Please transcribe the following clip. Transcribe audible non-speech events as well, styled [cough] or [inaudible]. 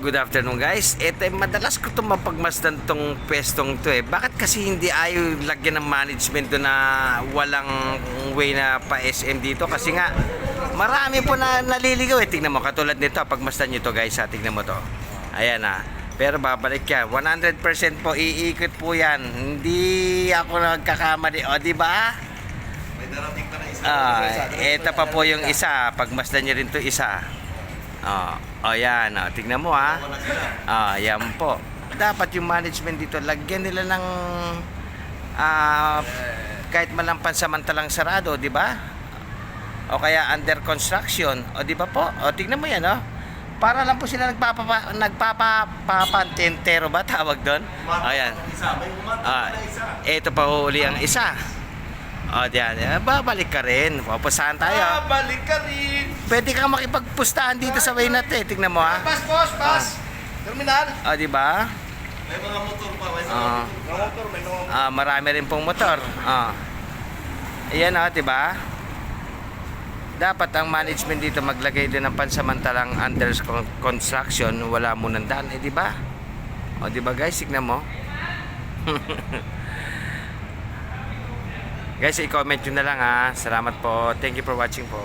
Good afternoon guys. Ito eh, madalas ko itong mapagmasdan tong pwestong to eh. Bakit kasi hindi ayaw lagyan ng management na walang way na pa SM dito? Kasi nga marami po na naliligaw eh. Tingnan mo katulad nito. Pagmasdan nyo to guys ha. Tingnan mo to. Ayan ha. Pero babalik yan. 100% po iikot po yan. Hindi ako nagkakamali. O di ba? May darating pa na isa. Ah, ito pa po yung isa. Pagmasdan nyo rin to isa. Oh, oh yan. Oh, tingnan mo ha. Sila. Ah, yan po. Dapat yung management dito, lagyan nila ng ah, kahit malang pansamantalang sarado, di ba? O kaya under construction, o di ba po? O tignan mo yan, oh. Para lang po sila nagpapa nagpapapapantentero ba tawag doon? O yan. Isa, may Ah, isa. ito pa huli ang isa. O diyan, eh, babalik ka rin. Pupusahan tayo. Ah, balik ka rin. Pwede kang makipagpustahan dito sa Waynat eh. Tignan mo ha. Pas, boss, pas. Terminal. O di ba? May mga motor pa. May mga Ah. motor. Mga motor, may mga. Ah, marami rin pong motor. Ah. Ayan oh, 'di ba? Dapat ang management dito maglagay din ng pansamantalang under con- construction, wala mo nang daan, eh, 'di ba? O 'di ba guys, tignan mo. [laughs] guys, i-comment nyo na lang ha. Salamat po. Thank you for watching po.